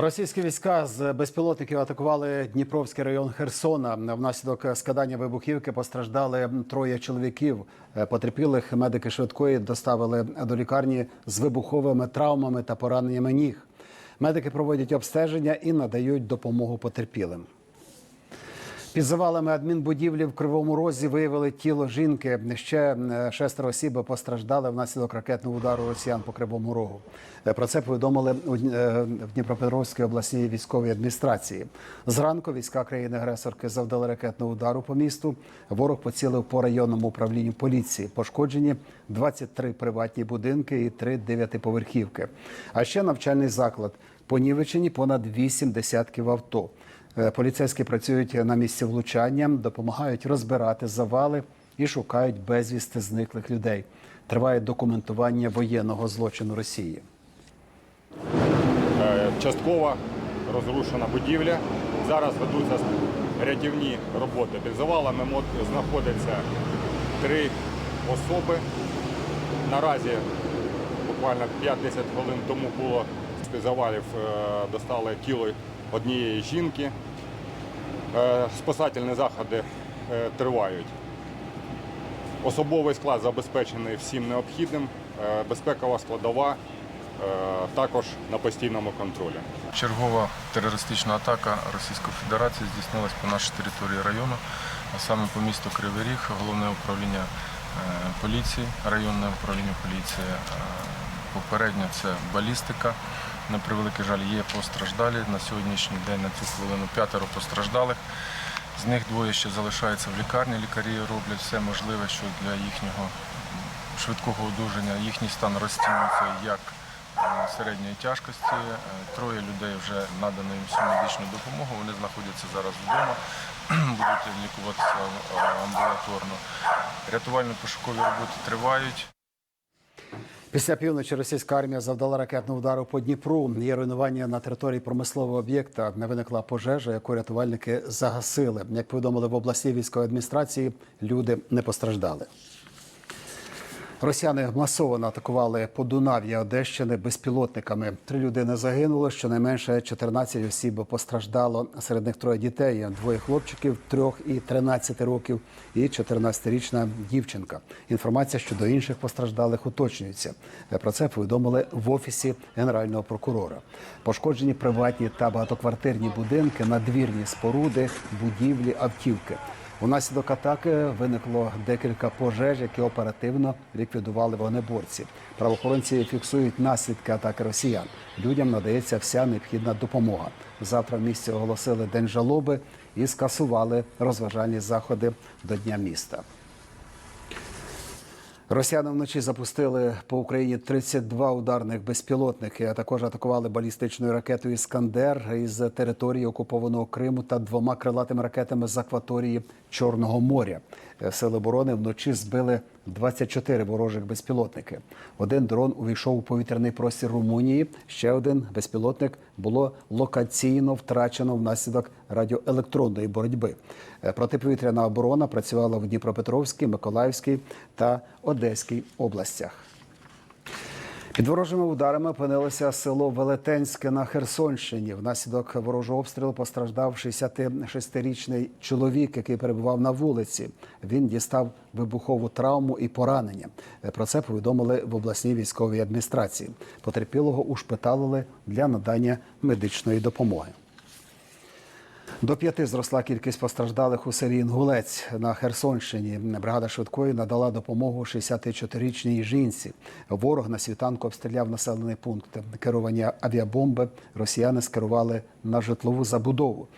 Російські війська з безпілотників атакували Дніпровський район Херсона. Внаслідок складання вибухівки постраждали троє чоловіків. Потерпілих медики швидкої доставили до лікарні з вибуховими травмами та пораненнями ніг. Медики проводять обстеження і надають допомогу потерпілим. Під завалами адмінбудівлі в Кривому Розі виявили тіло жінки. Ще е, шестеро осіб постраждали внаслідок ракетного удару росіян по Кривому Рогу. Е, Про це повідомили е, в Дніпропетровській обласній військовій адміністрації. Зранку війська країни-агресорки завдали ракетного удару по місту. Ворог поцілив по районному управлінню поліції. Пошкоджені 23 приватні будинки і 3 дев'ятиповерхівки. А ще навчальний заклад. Понівечені понад 8 десятків авто. Е, Поліцейські працюють на місці влучання, допомагають розбирати завали і шукають безвісти зниклих людей. Триває документування воєнного злочину Росії. Е, Частково розрушена будівля. Зараз ведуться рятівні роботи. Під завалами знаходяться три особи. Наразі буквально 5-10 хвилин тому було з завалів е, достали тіло однієї жінки. Е, Спасательні заходи е, тривають. Особовий склад забезпечений всім необхідним. Безпекова складова також на постійному контролі. Чергова терористична атака Російської Федерації здійснилась по нашій території району, а саме по місту Кривий Ріг, головне управління поліції, районне управління поліції. Попередньо це балістика. На превеликий жаль, є постраждалі. На сьогоднішній день на цю хвилину п'ятеро постраждалих. З них двоє ще залишаються в лікарні. Лікарі роблять все можливе, що для їхнього швидкого одужання їхній стан розцінюється як е, середньої тяжкості. Е, Троє людей вже надано їм всю медичну допомогу. Вони знаходяться зараз вдома, будуть лікуватися е, амбулаторно. Рятувально-пошукові роботи тривають. Після півночі російська армія завдала ракетного удару по Дніпру. Є руйнування на території промислового об'єкта. Не виникла пожежа, яку рятувальники загасили. Як повідомили в обласній військовій адміністрації, люди не постраждали. Росіяни масово атакували Подунав'я Одещини безпілотниками. Три людини загинуло, щонайменше 14 осіб постраждало. Серед них троє дітей, двоє хлопчиків, трьох і 13 років, і 14-річна дівчинка. Інформація щодо інших постраждалих уточнюється. Про це повідомили в офісі генерального прокурора. Пошкоджені приватні та багатоквартирні будинки, надвірні споруди, будівлі, автівки. Унаслідок атаки виникло декілька пожеж, які оперативно ліквідували вогнеборці. Правоохоронці фіксують наслідки атаки росіян. Людям надається вся необхідна допомога. Завтра в місті оголосили день жалоби і скасували розважальні заходи до Дня міста. Росіяни вночі запустили по Україні 32 ударних безпілотники, а також атакували балістичною ракетою Іскандер із території окупованого Криму та двома крилатими ракетами з акваторії Чорного моря. Е, Сили оборони вночі збили 24 ворожих безпілотники. Один дрон увійшов у повітряний простір Румунії. Ще один безпілотник було локаційно втрачено внаслідок радіоелектронної боротьби. Е, Протиповітряна оборона працювала в Дніпропетровській, Миколаївській та Одеській областях. Під ворожими ударами опинилося село Велетенське на Херсонщині. Внаслідок ворожого обстрілу постраждав 66-річний чоловік, який перебував на вулиці. Він дістав вибухову травму і поранення. Про це повідомили в обласній військовій адміністрації. Потерпілого ушпиталили для надання медичної допомоги. До п'яти зросла кількість постраждалих у селі Інгулець на Херсонщині. Бригада швидкої надала допомогу 64-річній жінці. Ворог на світанку обстріляв населений пункт. Керування авіабомби росіяни скерували на житлову забудову.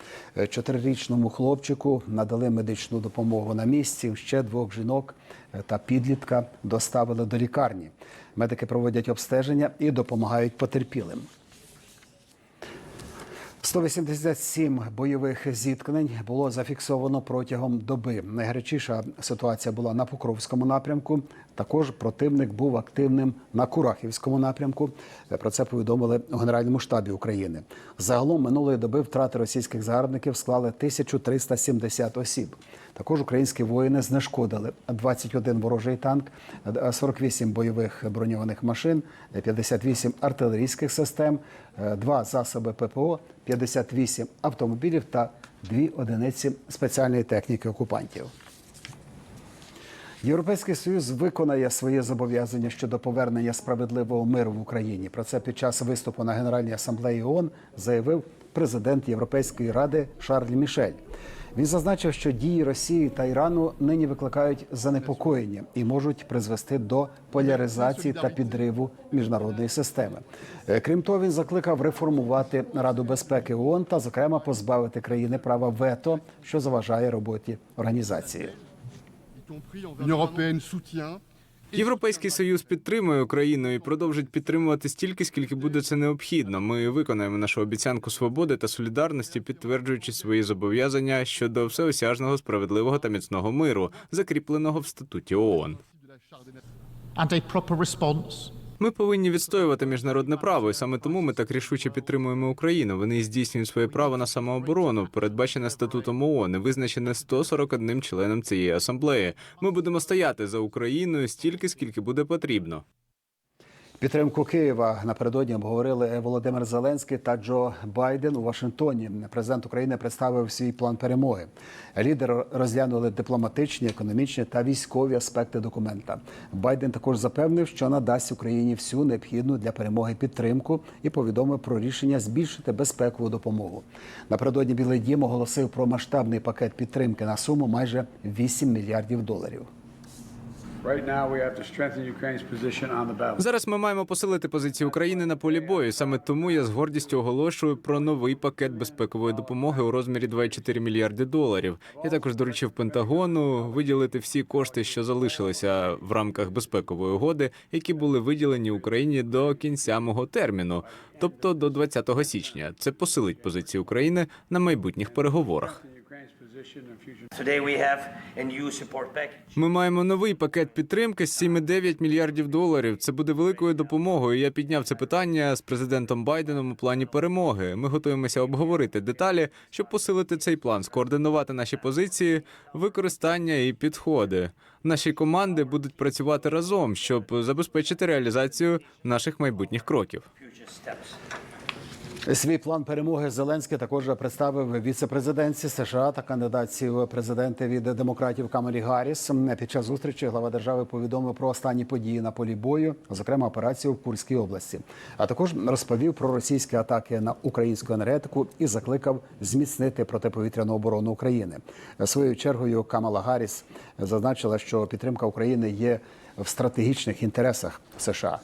Чотирирічному хлопчику надали медичну допомогу на місці. Ще двох жінок та підлітка доставили до лікарні. Медики проводять обстеження і допомагають потерпілим. 187 бойових зіткнень було зафіксовано протягом доби. Найгарячіша ситуація була на Покровському напрямку. Також противник був активним на Курахівському напрямку. Про це повідомили у Генеральному штабі України. Загалом минулої доби втрати російських загарбників склали 1370 осіб. Також українські воїни знешкодили 21 ворожий танк, е, 48 бойових броньованих машин, е, 58 артилерійських систем, 2 засоби ППО, 58 автомобілів та 2 одиниці спеціальної техніки окупантів. Європейський союз виконає свої зобов'язання щодо повернення справедливого миру в Україні. Про це під час виступу на Генеральній асамблеї ООН заявив президент Європейської ради Шарль Мішель. Він зазначив, що дії Росії та Ірану нині викликають занепокоєння і можуть призвести до поляризації та підриву міжнародної системи. Е, Крім того, він закликав реформувати Раду безпеки ООН та, зокрема, позбавити країни права вето, що заважає роботі організації. L'Union européenne soutient Європейський союз підтримує Україну і продовжить підтримувати стільки, скільки буде це необхідно. Ми виконаємо нашу обіцянку свободи та солідарності, підтверджуючи свої зобов'язання щодо всеосяжного, справедливого та міцного миру, закріпленого в статуті ООН. and a proper response Ми повинні відстоювати міжнародне право, і саме тому ми так рішуче підтримуємо Україну. Вони здійснюють своє право на самооборону, передбачене статутом ООН, і визначене 141 членом цієї асамблеї. Ми будемо стояти за Україною стільки, скільки буде потрібно. Підтримку Києва напередодні обговорили Володимир Зеленський та Джо Байден у Вашингтоні. Президент України представив свій план перемоги. Лідери розглянули дипломатичні, економічні та військові аспекти документа. Байден також запевнив, що надасть Україні всю необхідну для перемоги підтримку і повідомив про рішення збільшити безпекову допомогу. Напередодні Білий Дім оголосив про масштабний пакет підтримки на суму майже 8 мільярдів доларів. Right now, we. Зараз ми маємо посилити позиції України на полі бою. Саме тому я з гордістю оголошую про новий пакет безпекової допомоги у розмірі 2,4 мільярди доларів. Я також доручив Пентагону виділити всі кошти, що залишилися в рамках безпекової угоди, які були виділені Україні до кінця мого терміну, тобто до 20 січня. Це посилить позиції України на майбутніх переговорах. Ми маємо новий пакет підтримки з 7,9 мільярдів доларів. Це буде великою допомогою. Я підняв це питання з президентом Байденом у плані перемоги. Ми готуємося обговорити деталі, щоб посилити цей план, скоординувати наші позиції, використання і підходи. Наші команди будуть працювати разом, щоб забезпечити реалізацію наших майбутніх кроків. Свій план перемоги Зеленський також представив віце-президентці США та кандидатці в президенти від демократів Камалі Гарріс. Під час зустрічі глава держави повідомив про останні події на полі бою, зокрема операцію в Курській області. А також розповів про російські атаки на українську енергетику і закликав зміцнити протиповітряну оборону України. Своєю чергою Камала Гарріс зазначила, що підтримка України є в стратегічних інтересах США.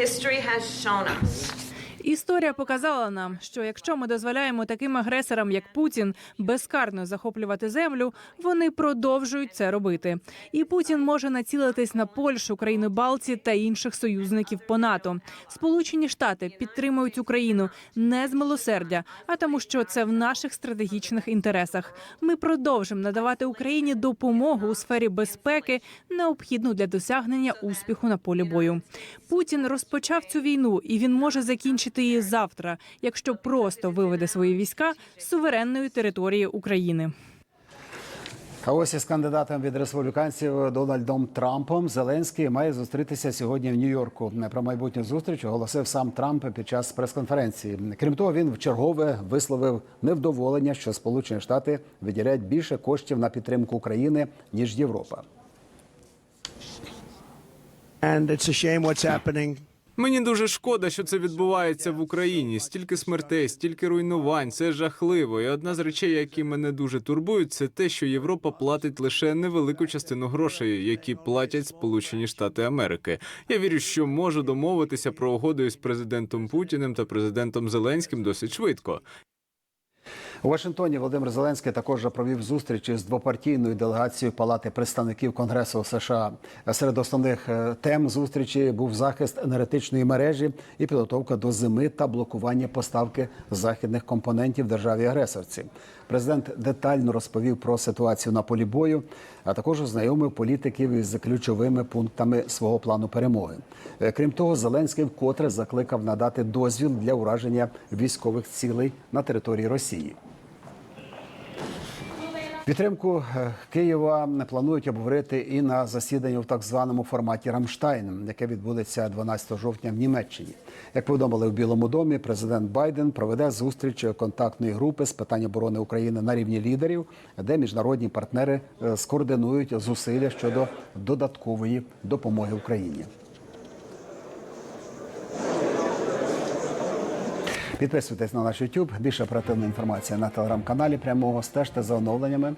History has shown us Історія показала нам, що якщо ми дозволяємо таким агресорам, як Путін, безкарно захоплювати землю, вони продовжують це робити. І Путін може націлитись на Польщу, країни Балтії та інших союзників по НАТО. Сполучені Штати підтримують Україну не з милосердя, а тому, що це в наших стратегічних інтересах. Ми продовжимо надавати Україні допомогу у сфері безпеки, необхідну для досягнення успіху на полі бою. Путін розпочав цю війну, і він може закінчити її завтра, якщо просто виведе свої війська з суверенної території України. А ось із кандидатом від республіканців Дональдом Трампом Зеленський має зустрітися сьогодні в Нью-Йорку. Про майбутню зустріч оголосив сам Трамп під час прес-конференції. Крім того, він вчергове висловив невдоволення, що Сполучені Штати виділяють більше коштів на підтримку України ніж Європа. And it's a shame what's happening. Мені дуже шкода, що це відбувається в Україні. Стільки смертей, стільки руйнувань. Це жахливо. І одна з речей, які мене дуже турбують, це те, що Європа платить лише невелику частину грошей, які платять Сполучені Штати Америки. Я вірю, що можу домовитися про угоду із президентом Путіним та президентом Зеленським досить швидко. У Вашингтоні Володимир Зеленський також провів зустріч із двопартійною делегацією Палати представників Конгресу США. Серед основних е, тем зустрічі був захист енергетичної мережі і підготовка до зими та блокування поставки західних компонентів державі агресорці. Президент детально розповів про ситуацію на полі бою, а також ознайомив політиків із ключовими пунктами свого плану перемоги. Е, Крім того, Зеленський вкотре закликав надати дозвіл для ураження військових цілей на території Росії. Підтримку е, Києва планують обговорити і на засіданні в так званому форматі Рамштайн, яке відбудеться 12 жовтня в Німеччині. Як повідомили в Білому домі, президент Байден проведе зустріч контактної групи з питань оборони України на рівні лідерів, де міжнародні партнери е, скоординують зусилля щодо додаткової допомоги Україні. Підписуйтесь на наш YouTube. Більше оперативної інформації на телеграм-каналі прямого стежте за оновленнями